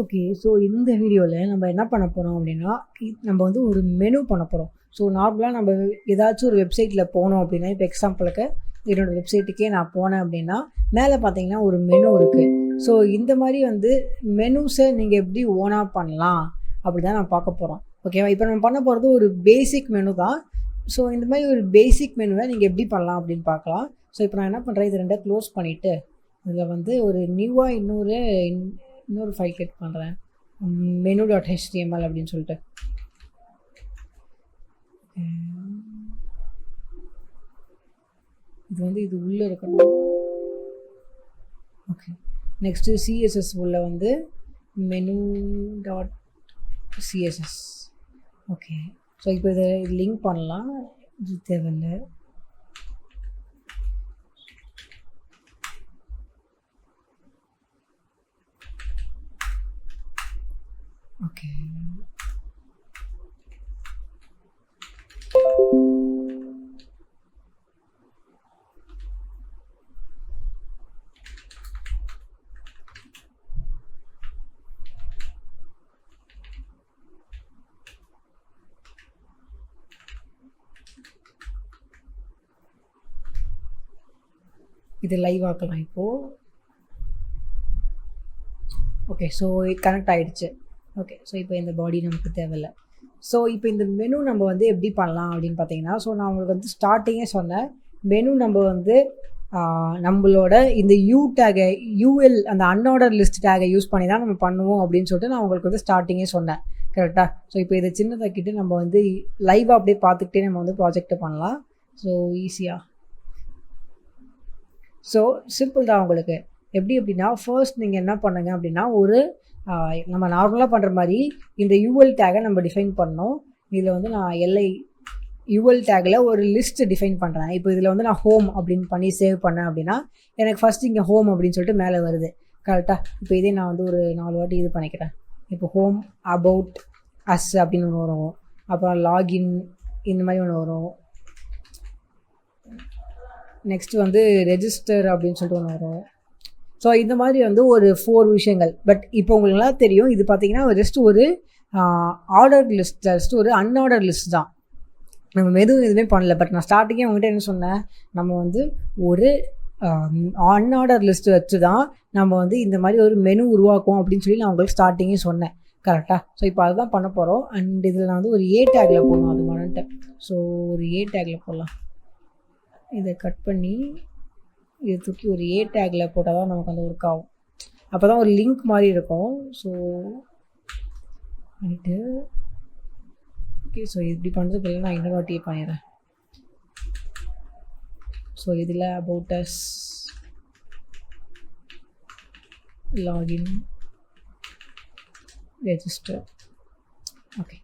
Okay so இந்த வீடியோவில் நம்ம என்ன பண்ண போகிறோம் அப்படின்னா நம்ம வந்து ஒரு மெனு பண்ண போகிறோம் ஸோ நார்மலாக நம்ம ஏதாச்சும் ஒரு வெப்சைட்டில் போனோம் அப்படின்னா இப்போ எக்ஸாம்பிளுக்கு என்னோடய வெப்சைட்டுக்கே நான் போனேன் அப்படின்னா மேலே பார்த்தீங்கன்னா ஒரு மெனு இருக்குது ஸோ இந்த மாதிரி வந்து மெனுஸை நீங்கள் எப்படி ஓனாக பண்ணலாம்? அப்படி தான் நான் பார்க்க போகிறோம் ஓகேவா இப்போ நம்ம பண்ண போகிறது ஒரு பேசிக் மெனு தான். ஸோ இந்த மாதிரி ஒரு பேசிக் மெனுவை நீங்கள் எப்படி பண்ணலாம் அப்படின்னு பார்க்கலாம். ஸோ இப்போ நான் என்ன பண்ணுறேன் இது ரெண்டை க்ளோஸ் பண்ணிவிட்டு இதில் வந்து ஒரு நியூவாக இன்னொரு இன்- இன்னொரு ஃபைல் கிரியேட் பண்ணுறேன் மெனு டாட் ஹெச்டிஎம்எல் அப்படின்னு சொல்லிட்டு. இது வந்து இது உள்ளே இருக்கணும். ஓகே நெக்ஸ்ட்டு சிஎஸ்எஸ் உள்ள வந்து menu dot CSS okay so இப்போ இதை லிங்க் பண்ணலாம். இது தேவையில்லை. ஓகே இது லைவ் ஆக்கலாம் இப்போது ஓகே ஸோ கனெக்ட் ஆகிடுச்சு ஓகே ஸோ இப்போ இந்த பாடி நமக்கு தேவையில்ல. ஸோ இப்போ இந்த மெனு நம்ம வந்து எப்படி பண்ணலாம் அப்படின்னு பார்த்தீங்கன்னா ஸோ நான் உங்களுக்கு வந்து ஸ்டார்டிங்கே சொன்னேன். மெனு நம்ம வந்து நம்மளோட இந்த யூ டேகை யூஎல் அந்த அன்ஆர்டர் லிஸ்ட் டேகை யூஸ் பண்ணி தான் நம்ம பண்ணுவோம் அப்படின்னு சொல்லிட்டு நான் உங்களுக்கு வந்து ஸ்டார்டிங்கே சொன்னேன். கரெக்டாக ஸோ இப்போ இதை சின்னதாக்கிட்டு நம்ம வந்து லைவாக அப்படியே பார்த்துக்கிட்டே நம்ம வந்து ப்ராஜெக்ட் பண்ணலாம். ஸோ ஈஸியாக ஸோ சிம்பிள் தான் உங்களுக்கு. எப்படி அப்படின்னா ஃபர்ஸ்ட் நீங்கள் என்ன பண்ணுங்க அப்படின்னா ஒரு நம்ம நார்மலாக பண்ணுற மாதிரி இந்த யூஎல் டேகை நம்ம டிஃபைன் பண்ணோம் இதில் வந்து நான் எல்ஐ யூஎல் டேக்கில் ஒரு லிஸ்ட் டிஃபைன் பண்ணுறேன் இப்போ இதில் வந்து நான் ஹோம் அப்படின்னு பண்ணி சேவ் பண்ணேன் அப்படின்னா எனக்கு ஃபஸ்ட் இங்கே ஹோம் அப்படின்னு சொல்லிட்டு மேலே வருது. கரெக்டாக இப்போ இதே நான் வந்து ஒரு நாலு வாட்டி இது பண்ணிக்கிறேன். இப்போ ஹோம் அபவுட் அஸ் அப்படின்னு ஒன்று வரும். அப்புறம் லாகின் இந்த மாதிரி ஒன்று வரும். நெக்ஸ்ட் வந்து ரெஜிஸ்டர் அப்படின்னு சொல்லிட்டு ஒன்று வரும். ஸோ இந்த மாதிரி வந்து ஒரு ஃபோர் விஷயங்கள். பட் இப்போ உங்களுக்குலாம் தெரியும் இது பார்த்தீங்கன்னா ஜஸ்ட் ஒரு ஆர்டர் லிஸ்ட் ஜஸ்ட் ஒரு அன்ஆர்டர் லிஸ்ட் தான். நம்ம எதுவும் எதுவுமே பண்ணல. பட் நான் ஸ்டார்டிங்கே உங்கள்கிட்ட என்ன சொன்னேன்? நம்ம வந்து ஒரு அன்ஆர்டர் லிஸ்ட் வச்சு தான் நம்ம வந்து இந்த மாதிரி ஒரு மெனு உருவாக்குவோம் அப்படின்னு சொல்லி நான் உங்களுக்கு ஸ்டார்டிங்கே சொன்னேன். கரெக்டாக ஸோ இப்போ அதுதான் பண்ண போகிறோம் அண்ட் இதில் நான் வந்து ஒரு ஏ டேக்கில் போடணும். அது மறந்துட்டேன். ஸோ ஒரு ஏ டேக்கில் போடலாம். இதை கட் பண்ணி இதை தூக்கி ஒரு ஏ டேக்கில் போட்டால் தான் நமக்கு அந்த ஒர்க் ஆகும் அப்போ தான் ஒரு லிங்க் மாதிரி இருக்கும். ஸோ பண்ணிட்டு ஓகே ஸோ இப்படி பண்ணுறதுக்கு இல்லை நான் இன்னொரு வாட்டி பண்ணிடுறேன். ஸோ இதில் about us login register okay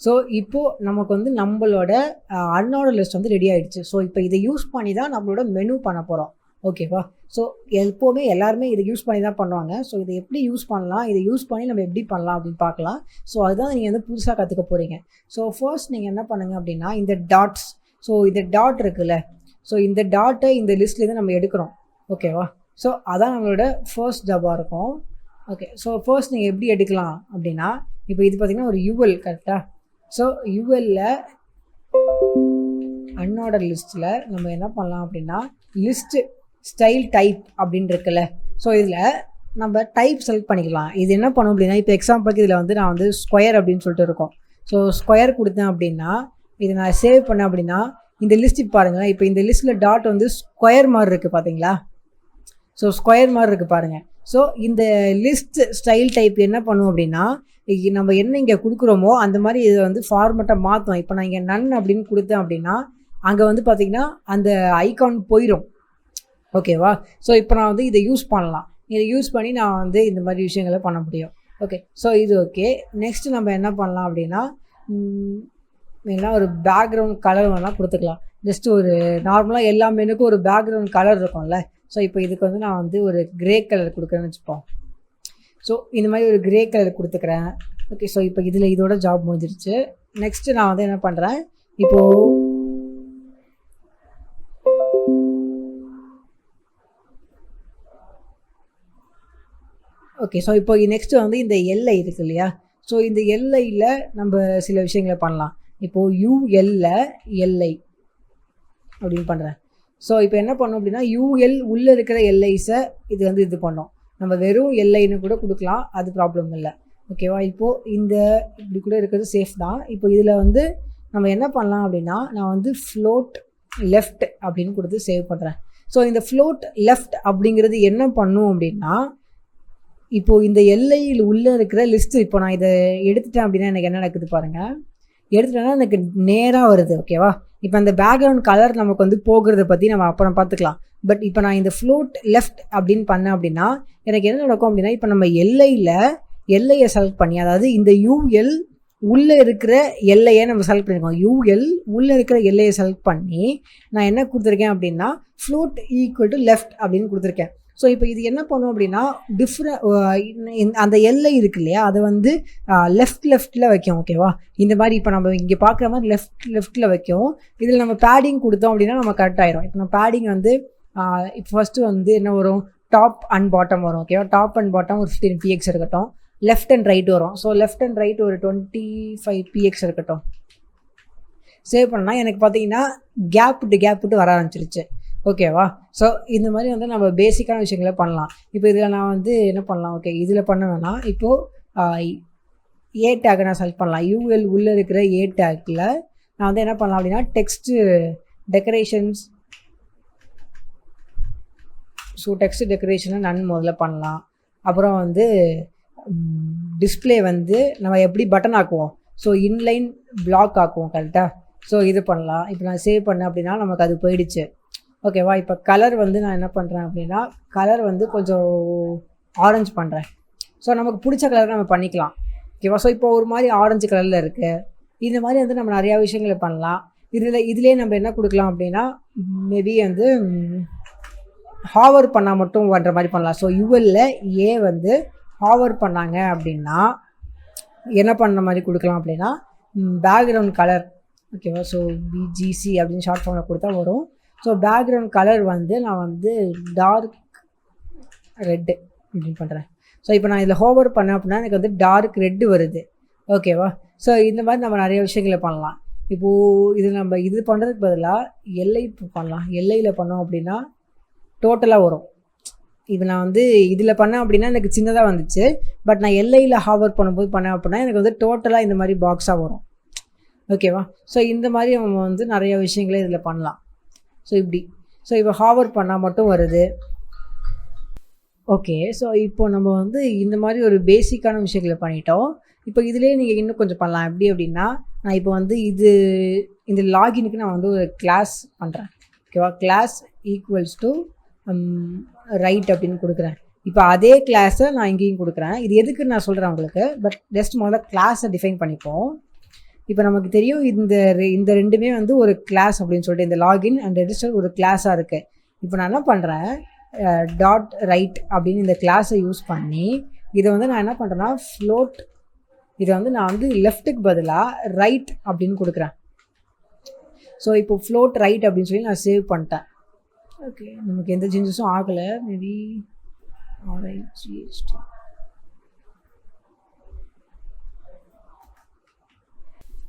so இப்போது நமக்கு வந்து நம்மளோட அன்னோட லிஸ்ட் வந்து ரெடி ஆகிடுச்சு ஸோ இப்போ இதை யூஸ் பண்ணி தான் நம்மளோட மெனு பண்ண போகிறோம் ஓகேவா ஸோ எப்போவுமே எல்லாருமே இதை யூஸ் பண்ணி தான் பண்ணுவாங்க. ஸோ இதை எப்படி யூஸ் பண்ணலாம்? இதை யூஸ் பண்ணி நம்ம எப்படி பண்ணலாம் அப்படின்னு பார்க்கலாம். ஸோ அதுதான் நீங்கள் வந்து புதுசாக கற்றுக்க போகிறீங்க ஸோ ஃபர்ஸ்ட் நீங்கள் என்ன பண்ணுங்க அப்படின்னா இந்த டாட்ஸ் ஸோ இந்த டாட் இருக்குல்ல? ஸோ இந்த டாட்டை இந்த லிஸ்ட்லேருந்து நம்ம எடுக்கிறோம். ஓகேவா ஸோ அதான் நம்மளோட ஃபர்ஸ்ட் ஜாபாக இருக்கும். ஓகே ஸோ ஃபர்ஸ்ட் நீங்கள் எப்படி எடுக்கலாம் அப்படின்னா இப்போ இது பார்த்தீங்கன்னா ஒரு யூவல் கரெக்டாக ஸோ யூஎல்ல அன்ஆர்டர் லிஸ்ட்டில் நம்ம என்ன பண்ணலாம் அப்படின்னா லிஸ்ட்டு ஸ்டைல் டைப் அப்படின்னு இருக்குல்ல. ஸோ இதில் நம்ம டைப் செலக்ட் பண்ணிக்கலாம். இது என்ன பண்ணும் அப்படின்னா இப்போ எக்ஸாம்பிளுக்கு இதில் வந்து நான் வந்து ஸ்கொயர் அப்படின்னு சொல்லிட்டு இருக்கோம். ஸோ ஸ்கொயர் கொடுத்தேன் அப்படின்னா இதை நான் சேவ் பண்ணேன் அப்படின்னா இந்த லிஸ்ட் பாருங்களேன். இப்போ இந்த லிஸ்ட்டில் டாட் வந்து ஸ்கொயர் மாதிரி இருக்குது பார்த்தீங்களா ஸோ ஸ்கொயர் மாதிரி இருக்குது பாருங்கள் ஸோ இந்த லிஸ்ட் ஸ்டைல் டைப் என்ன பண்ணும் அப்படின்னா நம்ம என்ன இங்கே கொடுக்குறோமோ அந்த மாதிரி இதை வந்து ஃபார்மெட்டை மாற்றும் இப்போ நான் இங்கே நன் அப்படின்னு கொடுத்தேன் அப்படின்னா அங்கே வந்து பார்த்திங்கன்னா அந்த ஐகான் போயிடும் ஓகேவா ஸோ இப்போ நான் வந்து இதை யூஸ் பண்ணலாம். இதை யூஸ் பண்ணி நான் வந்து இந்த மாதிரி விஷயங்களை பண்ண முடியும். ஓகே ஸோ இது ஓகே நெக்ஸ்ட்டு நம்ம என்ன பண்ணலாம் அப்படின்னா வேணால் ஒரு பேக்ரவுண்ட் கலர் வேணால் கொடுத்துக்கலாம். ஜஸ்ட் ஒரு நார்மலாக எல்லா மெனுக்கும் ஒரு பேக்ரவுண்ட் கலர் இருக்கும்ல. ஸோ இப்போ இதுக்கு வந்து நான் வந்து ஒரு கிரே கலர் கொடுக்குறேன்னு வச்சுப்போம். ஸோ இந்த மாதிரி ஒரு கிரே கலர் கொடுத்துக்கிறேன். ஓகே ஸோ இப்போ இதில் இதோட ஜாப் முடிஞ்சிருச்சு. நெக்ஸ்ட்டு நான் வந்து என்ன பண்ணுறேன் இப்போது ஓகே ஸோ இப்போ நெக்ஸ்ட்டு வந்து இந்த எல்ஐ இருக்கு இல்லையா? ஸோ இந்த எல்ஐயில் நம்ம சில விஷயங்களை பண்ணலாம். இப்போது யூஎல்ல எல்ஐ அப்படின்னு பண்ணுறேன் ஸோ இப்போ என்ன பண்ணோம் அப்படின்னா யுஎல் உள்ளே இருக்கிற எல்ஐஸை இது வந்து இது பண்ணோம். நம்ம வெறும் எல்லைன்னு கூட கொடுக்கலாம் அது ப்ராப்ளம் இல்லை. ஓகேவா இப்போது இந்த இப்படி கூட இருக்கிறது சேஃப் தான். இப்போ இதில் வந்து நம்ம என்ன பண்ணலாம் அப்படின்னா நான் வந்து ஃப்ளோட் லெஃப்ட் அப்படின்னு கொடுத்து சேவ் பண்ணுறேன் ஸோ இந்த ஃப்ளோட் லெஃப்ட் அப்படிங்கிறது என்ன பண்ணும் அப்படின்னா இப்போது இந்த எல்லையில் உள்ளே இருக்கிற லிஸ்ட்டு இப்போ நான் இதை எடுத்துட்டேன் அப்படின்னா எனக்கு என்ன நடக்குது பாருங்கள் எடுத்துட்டோன்னா எனக்கு நேராக வருது ஓகேவா இப்போ அந்த பேக்ரவுண்ட் கலர் நமக்கு வந்து போகிறத பற்றி நம்ம அப்புறம் பார்த்துக்கலாம் பட் இப்போ நான் இந்த ஃப்ளோட் லெஃப்ட் அப்படின்னு பண்ணேன் அப்படின்னா எனக்கு என்ன நடக்கும் அப்படின்னா இப்போ நம்ம எல்லையில் எல்லையை செலக்ட் பண்ணி அதாவது இந்த யூஎல் உள்ளே இருக்கிற எல்லையை நம்ம செலக்ட் பண்ணியிருக்கோம் யூஎல் உள்ளே இருக்கிற எல்லையை செலக்ட் பண்ணி நான் என்ன கொடுத்துருக்கேன் அப்படின்னா ஃப்ளோட் ஈக்குவல் டு லெஃப்ட் அப்படின்னு கொடுத்துருக்கேன். ஸோ இப்போ இது என்ன பண்ணும் அப்படின்னா டிஃப்ரெண்ட் அந்த எல்லை இருக்கு இல்லையா? அதை வந்து லெஃப்ட் லெஃப்ட்டில் வைக்கும் ஓகேவா இந்த மாதிரி இப்போ நம்ம இங்கே பார்க்குற மாதிரி லெஃப்ட் லெஃப்ட்டில் வைக்கும். இதில் நம்ம பேடிங் கொடுத்தோம் அப்படின்னா நம்ம கரெக்ட் ஆயிரும். இப்போ நம்ம பேடிங் வந்து இப்போ ஃபஸ்ட்டு வந்து என்ன வரும்? டாப் அண்ட் பாட்டம் வரும் ஓகேவா டாப் அண்ட் பாட்டம் ஒரு ஃபிஃப்டீன் பிஎக்ஸ் இருக்கட்டும். லெஃப்ட் அண்ட் ரைட் வரும். ஸோ லெஃப்ட் அண்ட் ரைட் ஒரு டுவெண்ட்டி ஃபைவ் பிஎக்ஸ் இருக்கட்டும். சேவ் பண்ணால் எனக்கு பார்த்தீங்கன்னா கேப் விட்டு கேப் விட்டு வர ஆரம்பிச்சிருச்சு. ஓகேவா? ஸோ இந்த மாதிரி வந்து நம்ம பேசிக்கான விஷயங்களை பண்ணலாம். இப்போ இதில் நான் வந்து என்ன பண்ணலாம்? ஓகே இதில் பண்ண வேணாம். இப்போது ஏ டேக்கை நான் செலக்ட் பண்ணலாம். யூஎல் உள்ளே இருக்கிற ஏ டேக்கில் நான் வந்து என்ன பண்ணலாம் அப்படின்னா டெக்ஸ்ட்டு டெக்கரேஷன்ஸ் ஸோ டெக்ஸ்ட் டெக்கரேஷனை நன் முதல்ல பண்ணலாம். அப்புறம் வந்து டிஸ்பிளே வந்து நம்ம எப்படி பட்டன் ஆக்குவோம்? ஸோ இன்லைன் பிளாக் ஆக்குவோம் கரெக்டாக ஸோ இது பண்ணலாம். இப்போ நான் சேவ் பண்ணேன் அப்படின்னா நமக்கு அது போயிடுச்சு. ஓகேவா இப்போ கலர் வந்து நான் என்ன பண்ணுறேன் அப்படின்னா கலர் வந்து கொஞ்சம் ஆரஞ்சு பண்ணுறேன் ஸோ நமக்கு பிடிச்ச கலர் நம்ம பண்ணிக்கலாம். ஓகேவா ஸோ இப்போ ஒரு மாதிரி ஆரஞ்சு கலரில் இருக்குது இந்த மாதிரி வந்து நம்ம நிறையா விஷயங்களை பண்ணலாம். இதில் இதிலே நம்ம என்ன கொடுக்கலாம் அப்படின்னா மேபி வந்து ஹாவர் பண்ணால் மட்டும் பண்ணுற மாதிரி பண்ணலாம். ஸோ யுவலில் ஏ வந்து ஹாவர் பண்ணாங்க அப்படின்னா என்ன பண்ண மாதிரி கொடுக்கலாம் அப்படின்னா பேக்ரவுண்ட் கலர் ஓகேவா ஸோ பிஜிசி அப்படின்னு ஷார்ட் ஃபார்மில் கொடுத்தா வரும். ஸோ பேக்ரவுண்ட் கலர் வந்து நான் வந்து டார்க் ரெட்டு அப்படின்னு பண்ணுறேன் ஸோ இப்போ நான் இதில் ஹோவர் பண்ணேன் அப்படின்னா எனக்கு வந்து டார்க் ரெட்டு வருது. ஓகேவா ஸோ இந்த மாதிரி நம்ம நிறைய விஷயங்களை பண்ணலாம். இப்போது இது நம்ம இது பண்ணுறதுக்கு பதிலாக எல்லை பண்ணலாம். எல்லையில் பண்ணோம் அப்படின்னா டோட்டலாக வரும். இது நான் வந்து இதில் பண்ணேன் அப்படின்னா எனக்கு சின்னதாக வந்துச்சு. பட் நான் எல்லையில் ஹாவர் பண்ணும்போது பண்ணேன் அப்படின்னா எனக்கு வந்து டோட்டலாக இந்த மாதிரி பாக்ஸாக வரும். ஓகேவா ஸோ இந்த மாதிரி நம்ம வந்து நிறைய விஷயங்களை இதில் பண்ணலாம். ஸோ இப்படி. ஸோ இப்போ ஹாவர் பண்ணால் மட்டும் வருது. ஓகே ஸோ இப்போ நம்ம வந்து இந்த மாதிரி ஒரு பேசிக்கான விஷயங்களை பண்ணிட்டோம். இப்போ இதுலேயே நீங்கள் இன்னும் கொஞ்சம் பண்ணலாம். எப்படி அப்படின்னா நான் இப்போ வந்து இது இந்த லாகினுக்கு நான் வந்து ஒரு கிளாஸ் பண்ணுறேன் ஓகேவா கிளாஸ் ஈக்குவல்ஸ் டு ரைட் அப்படின்னு கொடுக்குறேன். இப்போ அதே கிளாஸை நான் இங்கேயும் கொடுக்குறேன். இது எதுக்கு நான் சொல்கிறேன் உங்களுக்கு பட் ஜஸ்ட் முதல்ல கிளாஸை டிஃபைன் பண்ணிப்போம். இப்போ நமக்கு தெரியும் இந்த ரெ- இந்த ரெண்டுமே வந்து ஒரு கிளாஸ் அப்படின்னு சொல்லிட்டு இந்த லாகின் அண்ட் ரெஜிஸ்டர் ஒரு கிளாஸாக இருக்குது இப்போ நான் என்ன பண்ணுறேன் டாட் ரைட் அப்படின்னு இந்த கிளாஸை யூஸ் பண்ணி இதை வந்து நான் என்ன பண்ணுறேன்னா ஃப்ளோட் இதை வந்து நான் வந்து லெஃப்ட்டுக்கு பதிலாக ரைட் அப்படின்னு கொடுக்குறேன். ஸோ இப்போ ஃப்ளோட் ரைட் அப்படின்னு சொல்லி நான் சேவ் பண்ணிட்டேன். ஓகே நமக்கு எந்த சேஞ்சஸும் ஆகலை. மேபி ஆர்ஐட்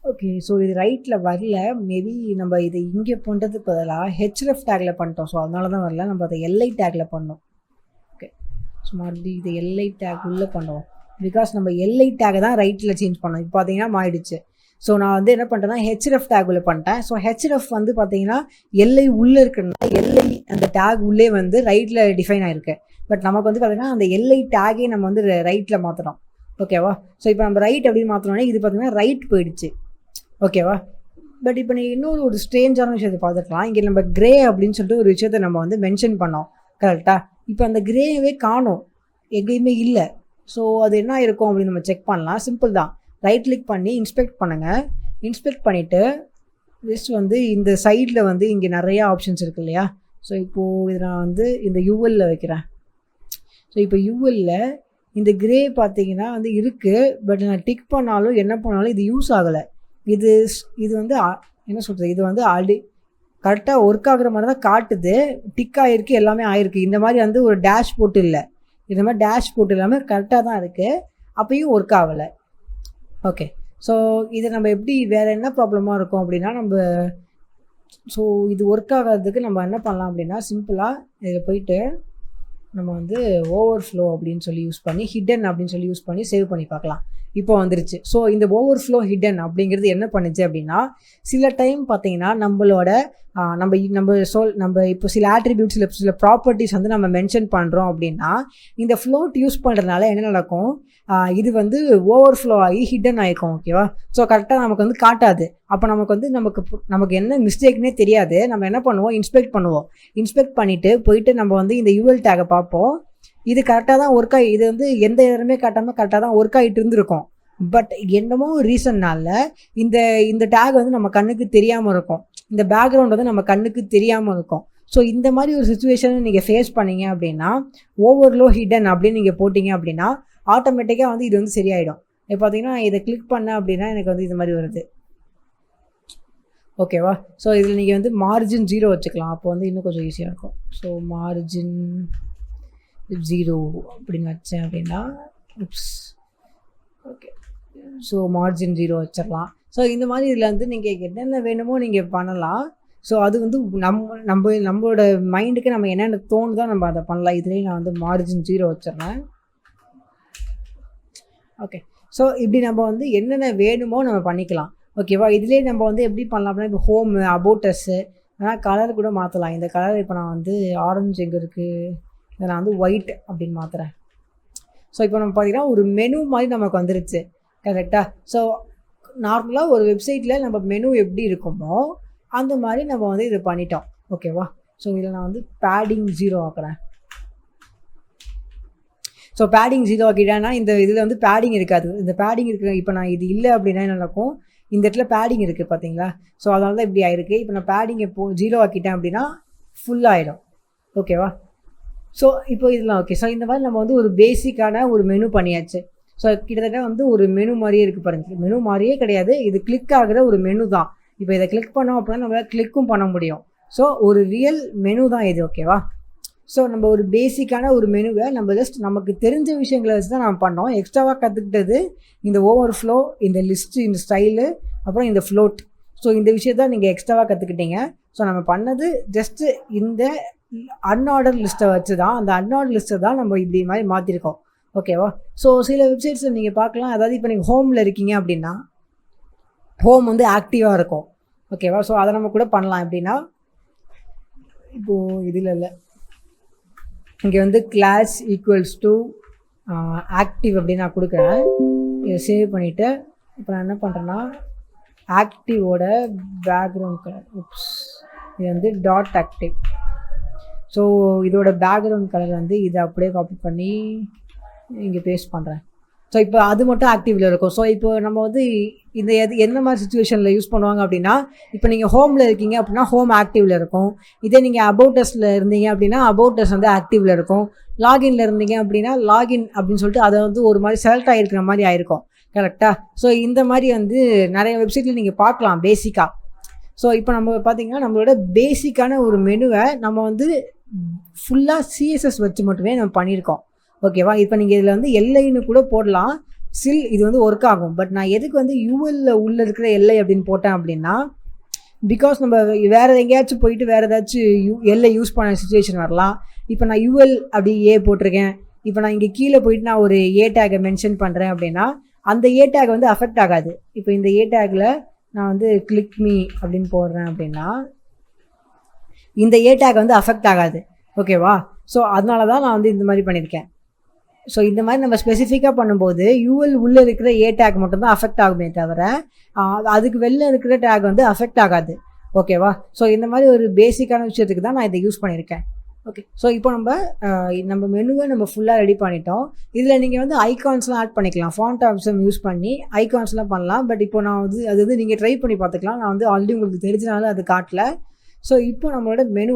ஓகே ஸோ இது ரைட்டில் வரல. மேபி நம்ம இதை இங்கே பண்ணுறதுக்கு பதிலாக ஹெச்எஃப் டேக்கில் பண்ணிட்டோம். ஸோ அதனால தான் வரல. நம்ம அதை எல்ஐ டேக்கில் பண்ணோம். ஓகே ஸோ மறுபடியும் இதை எல்ஐ டேக் உள்ளே பண்ணுவோம் பிகாஸ் நம்ம எல்ஐ டேக்கை தான் ரைட்டில் சேஞ்ச் பண்ணோம். இப்போ பார்த்தீங்கன்னா மாறிடுச்சு. ஸோ நான் வந்து என்ன பண்ணிட்டேன்னா ஹெச்எஃப் டேக் உள்ள பண்ணிட்டேன். ஸோ ஹெச்எஃப் வந்து பார்த்தீங்கன்னா எல்லை உள்ளே இருக்கிறதுனால எல்ஐ அந்த டேக் உள்ளே வந்து ரைட்டில் டிஃபைன் ஆயிருக்கு. பட் நமக்கு வந்து பார்த்தீங்கன்னா அந்த எல்லை டேகே நம்ம வந்து ரைட்டில் மாற்றுறோம் ஓகேவா ஸோ இப்போ நம்ம ரைட் அப்படின்னு மாற்றினோன்னே இது பார்த்தீங்கன்னா ரைட் போயிடுச்சு. ஓகேவா? பட் இப்போ நீ இன்னொரு ஒரு ஸ்ட்ரேஞ்சான விஷயத்தை பார்த்துக்கலாம் இங்கே நம்ம கிரே அப்படின்னு சொல்லிட்டு ஒரு விஷயத்தை நம்ம வந்து மென்ஷன் பண்ணோம். கரெக்டாக இப்போ அந்த கிரேவே காணோம். எங்கேயுமே இல்லை. ஸோ அது என்ன இருக்கும் அப்படின்னு நம்ம செக் பண்ணலாம். சிம்பிள் தான். ரைட் கிளிக் பண்ணி இன்ஸ்பெக்ட் பண்ணுங்கள் இன்ஸ்பெக்ட் பண்ணிவிட்டு ஜஸ்ட் வந்து இந்த சைடில் வந்து இங்கே நிறையா ஆப்ஷன்ஸ் இருக்குது இல்லையா? ஸோ இப்போது இது நான் வந்து இந்த யூஎல்ல வைக்கிறேன். ஸோ இப்போ யூஎல்ல இந்த கிரே பார்த்தீங்கன்னா வந்து இருக்குது பட் நான் டிக் பண்ணாலும் என்ன பண்ணாலும் இது யூஸ் ஆகலை. இது ஸ்- இது வந்து என்ன சொல்கிறது இது வந்து ஆல்ரெடி கரெக்டாக ஒர்க் ஆகுற மாதிரி தான் காட்டுது. டிக் ஆகிருக்கு எல்லாமே ஆயிருக்கு. இந்த மாதிரி வந்து ஒரு டேஷ் போட்டு இல்லை. இந்த மாதிரி டேஷ் போட்டு இல்லாமல் கரெக்டாக தான் இருக்குது அப்பயும் ஒர்க் ஆகலை. ஓகே ஸோ இதை நம்ம எப்படி வேறு என்ன ப்ராப்ளமாக இருக்கும் அப்படின்னா நம்ம ஸோ இது ஒர்க் ஆகாததுக்கு நம்ம என்ன பண்ணலாம் அப்படின்னா சிம்பிளாக இதில் போயிட்டு நம்ம வந்து ஓவர் ஃப்ளோ அப்படின்னு சொல்லி யூஸ் பண்ணி ஹிடன் அப்படின்னு சொல்லி யூஸ் பண்ணி சேவ் பண்ணி பார்க்கலாம். இப்போ வந்துருச்சு. ஸோ இந்த ஓவர் ஃப்ளோ ஹிடன் அப்படிங்கிறது என்ன பண்ணுச்சு அப்படின்னா சில டைம் பார்த்தீங்கன்னா நம்மளோட நம்ம நம்ம சொல் நம்ம இப்போ சில ஆட்ரிபியூட்ஸ் சில சில ப்ராப்பர்ட்டிஸ் வந்து நம்ம மென்ஷன் பண்ணுறோம் அப்படின்னா இந்த ஃப்ளோட் யூஸ் பண்ணுறதுனால என்ன நடக்கும்? இது வந்து ஓவர் ஃப்ளோ ஆகி ஹிடன் ஆகிருக்கும் ஓகேவா ஸோ கரெக்டாக நமக்கு வந்து காட்டாது. அப்போ நமக்கு வந்து நமக்கு நமக்கு என்ன மிஸ்டேக்னே தெரியாது. நம்ம என்ன பண்ணுவோம்? இன்ஸ்பெக்ட் பண்ணுவோம். இன்ஸ்பெக்ட் பண்ணிவிட்டு போயிட்டு நம்ம வந்து இந்த யூஎல் டேகை பார்ப்போம். இது கரெக்டாக தான் ஒர்க் ஆகி இது வந்து எந்த இடமே காட்டாமல் கரெக்டாக தான் ஒர்க் ஆகிட்டு இருந்திருக்கும். பட் என்னமோ ரீசன்னால இந்த இந்த டேக் வந்து நம்ம கண்ணுக்கு தெரியாமல் இருக்கும். இந்த பேக்ரவுண்ட் வந்து நம்ம கண்ணுக்கு தெரியாமல் இருக்கும். ஸோ இந்த மாதிரி ஒரு சுச்சுவேஷனை நீங்கள் ஃபேஸ் பண்ணீங்க அப்படின்னா ஓவர்லோ ஹிடன் அப்படின்னு நீங்கள் போட்டிங்க அப்படின்னா ஆட்டோமேட்டிக்காக வந்து இது வந்து சரியாயிடும். இப்போ பார்த்தீங்கன்னா இதை கிளிக் பண்ணேன் அப்படின்னா எனக்கு வந்து இது மாதிரி வருது. ஓகேவா ஸோ இதில் நீங்கள் வந்து மார்ஜின் ஜீரோ வச்சுக்கலாம். அப்போ வந்து இன்னும் கொஞ்சம் ஈஸியாக இருக்கும். ஸோ மார்ஜின் ஜீரோ அப்படின்னு வச்சேன் அப்படின்னா ஓகே ஸோ மார்ஜின் ஜீரோ வச்சிடலாம். ஸோ இந்த மாதிரி இதில் வந்து நீங்கள் என்னென்ன வேணுமோ நீங்கள் பண்ணலாம். ஸோ அது வந்து நம்ம நம்ம நம்மளோட மைண்டுக்கு நம்ம என்னென்ன தோணுதோ நம்ம அதை பண்ணலாம். இதுலேயும் நான் வந்து மார்ஜின் ஜீரோ வச்சிடறேன். ஓகே ஸோ இப்படி நம்ம வந்து என்னென்ன வேணுமோ நம்ம பண்ணிக்கலாம். ஓகேவா இதுலேயே நம்ம வந்து எப்படி பண்ணலாம் அப்படின்னா இப்போ ஹோமு அபோட்டஸ்ஸு ஆனால் கலர் கூட மாற்றலாம் இந்த கலர் இப்போ நான் வந்து ஆரஞ்சு எங்கே இருக்குது இதை நான் வந்து ஒயிட் அப்படின்னு மாற்றுறேன் ஸோ இப்போ நம்ம பார்த்தீங்கன்னா ஒரு மெனு மாதிரி நமக்கு வந்துருச்சு. கரெக்டாக ஸோ நார்மலாக ஒரு வெப்சைட்டில் நம்ம மெனு எப்படி இருக்குமோ அந்த மாதிரி நம்ம வந்து இது பண்ணிட்டோம். ஓகேவா ஸோ இதில் நான் வந்து பேடிங் ஜீரோ ஆக்குறேன். ஸோ பேடிங் ஜீரோ ஆக்கிட்டேன்னா இந்த இதில் வந்து பேடிங் இருக்காது. இந்த பேடிங் இருக்கு இப்போ நான் இது இல்லை அப்படின்னா என்ன நடக்கும்? இந்த இடத்துல பேடிங் இருக்குது பார்த்தீங்களா? ஸோ அதனால தான் இப்படி ஆயிருக்கு. இப்போ நான் பேடிங் எப்போ ஜீரோ ஆக்கிட்டேன் அப்படின்னா ஃபுல்லாகிடும் ஓகேவா ஸோ இப்போ இதெல்லாம் ஓகே ஸோ இந்த மாதிரி நம்ம வந்து ஒரு பேசிக்கான ஒரு மெனு பண்ணியாச்சு. ஸோ கிட்டத்தட்ட வந்து ஒரு மெனு மாதிரியே இருக்குது பாருங்க. மெனு மாதிரியே கிடையாது. இது கிளிக் ஆகிற ஒரு மெனு தான். இப்போ இதை கிளிக் பண்ணோம் அப்படின்னா நம்மளால் கிளிக்கும் பண்ண முடியும். ஸோ ஒரு ரியல் மெனு தான் இது ஓகேவா ஸோ நம்ம ஒரு பேசிக்கான ஒரு மெனுவை நம்ம ஜஸ்ட் நமக்கு தெரிஞ்ச விஷயங்களை வச்சு தான் நம்ம பண்ணோம். எக்ஸ்ட்ராவாக கற்றுக்கிட்டது இந்த ஓவர் ஃப்ளோ இந்த லிஸ்ட்டு இந்த ஸ்டைலு அப்புறம் இந்த ஃப்ளோட் ஸோ இந்த விஷயத்த நீங்கள் எக்ஸ்ட்ராவாக கற்றுக்கிட்டீங்க ஸோ நம்ம பண்ணது ஜஸ்ட்டு இந்த அன்ஆர்டர் லிஸ்ட்டை வச்சு தான் அந்த அன்ஆர்டர் லிஸ்ட்டை தான் நம்ம இப்படி மாதிரி மாற்றிருக்கோம் ஓகேவா ஸோ சில வெப்சைட்ஸில் நீங்கள் பார்க்கலாம். அதாவது இப்போ நீங்கள் ஹோமில் இருக்கீங்க அப்படின்னா ஹோம் வந்து ஆக்டிவாக இருக்கும். ஓகேவா ஸோ அதை நம்ம கூட பண்ணலாம். எப்படின்னா இப்போது இதில் இல்லை. இங்கே வந்து கிளாஸ் ஈக்குவல்ஸ் டு ஆக்டிவ் அப்படின்னு நான் கொடுக்குறேன். இதை சேவ் பண்ணிவிட்டு இப்போ நான் என்ன பண்ணுறேன்னா ஆக்டிவோட பேக்ரவுண்ட் கலர் உப்ஸ் இது வந்து டாட் ஆக்டிவ் ஸோ இதோட பேக்ரவுண்ட் கலர் வந்து இதை அப்படியே காப்பி பண்ணி இங்கே பேஸ்ட் பண்ணுறேன் ஸோ இப்போ அது மட்டும் ஆக்டிவில் இருக்கும். ஸோ இப்போ நம்ம வந்து இந்த எது எந்த மாதிரி சுச்சுவேஷனில் யூஸ் பண்ணுவாங்க அப்படின்னா இப்போ நீங்கள் ஹோமில் இருக்கீங்க அப்படின்னா ஹோம் ஆக்டிவில் இருக்கும். இதே நீங்கள் அபவுட்டஸில் இருந்தீங்க அப்படின்னா அபவுட்டஸ் வந்து ஆக்டிவில் இருக்கும். லாகின்ல இருந்தீங்க அப்படின்னா லாகின் அப்படின்னு சொல்லிட்டு அதை வந்து ஒரு மாதிரி செலக்ட் ஆகிருக்கிற மாதிரி ஆயிருக்கும். கரெக்டாக ஸோ இந்த மாதிரி வந்து நிறைய வெப்சைட்டில் நீங்கள் பார்க்கலாம் பேசிக்காக ஸோ இப்போ நம்ம பார்த்தீங்கன்னா நம்மளோட பேசிக்கான ஒரு மெனுவை நம்ம வந்து ஃபுல்லாக சிஎஸ்எஸ் வச்சு மட்டுமே நம்ம பண்ணியிருக்கோம். ஓகேவா இப்போ நீங்கள் இதில் வந்து எல்ஐன்னு கூட போடலாம். ஸ்டில் இது வந்து ஒர்க் ஆகும். பட் நான் எதுக்கு வந்து யூஎல்ல உள்ளே இருக்கிற எல்ஐ அப்படின்னு போட்டேன் அப்படின்னா பிகாஸ் நம்ம வேறு எங்கேயாச்சும் போயிட்டு வேறு ஏதாச்சும் யூ எல்லை யூஸ் பண்ண சுச்சுவேஷன் வரலாம். இப்போ நான் யூஎல் அப்படி ஏ போட்டிருக்கேன். இப்போ நான் இங்கே கீழே போயிட்டு நான் ஒரு ஏ டேகை மென்ஷன் பண்ணுறேன் அப்படின்னா அந்த ஏ டேக் வந்து அஃபெக்ட் ஆகாது. இப்போ இந்த ஏ டேக்கில் நான் வந்து கிளிக் மீ அப்படின்னு போடுறேன் அப்படின்னா இந்த ஏ டேக் வந்து அஃபெக்ட் ஆகாது. ஓகேவா ஸோ அதனால தான் நான் வந்து இந்த மாதிரி பண்ணியிருக்கேன். ஸோ இந்த மாதிரி நம்ம ஸ்பெசிஃபிக்காக பண்ணும்போது யூஎல் உள்ளே இருக்கிற ஏ டேக் மட்டும்தான் அஃபெக்ட் ஆகுமே தவிர அதுக்கு வெளில இருக்கிற டேக் வந்து அஃபெக்ட் ஆகாது. ஓகேவா ஸோ இந்த மாதிரி ஒரு பேசிக்கான விஷயத்துக்கு தான் நான் இதை யூஸ் பண்ணியிருக்கேன். ஓகே ஸோ இப்போ நம்ம நம்ம மெனுவை நம்ம ஃபுல்லாக ரெடி பண்ணிட்டோம். இதில் நீங்கள் வந்து ஐகான்ஸ்லாம் ஆட் பண்ணிக்கலாம். ஃபாண்ட் ஆப்ஷன் யூஸ் பண்ணி ஐகான்ஸ்லாம் பண்ணலாம். பட் இப்போ நான் வந்து அது வந்து நீங்கள் ட்ரை பண்ணி பார்த்துக்கலாம். நான் வந்து ஆல்ரெடி உங்களுக்கு தெரிஞ்சனால அது காட்டல. ஸோ இப்போ நம்மளோட மெனு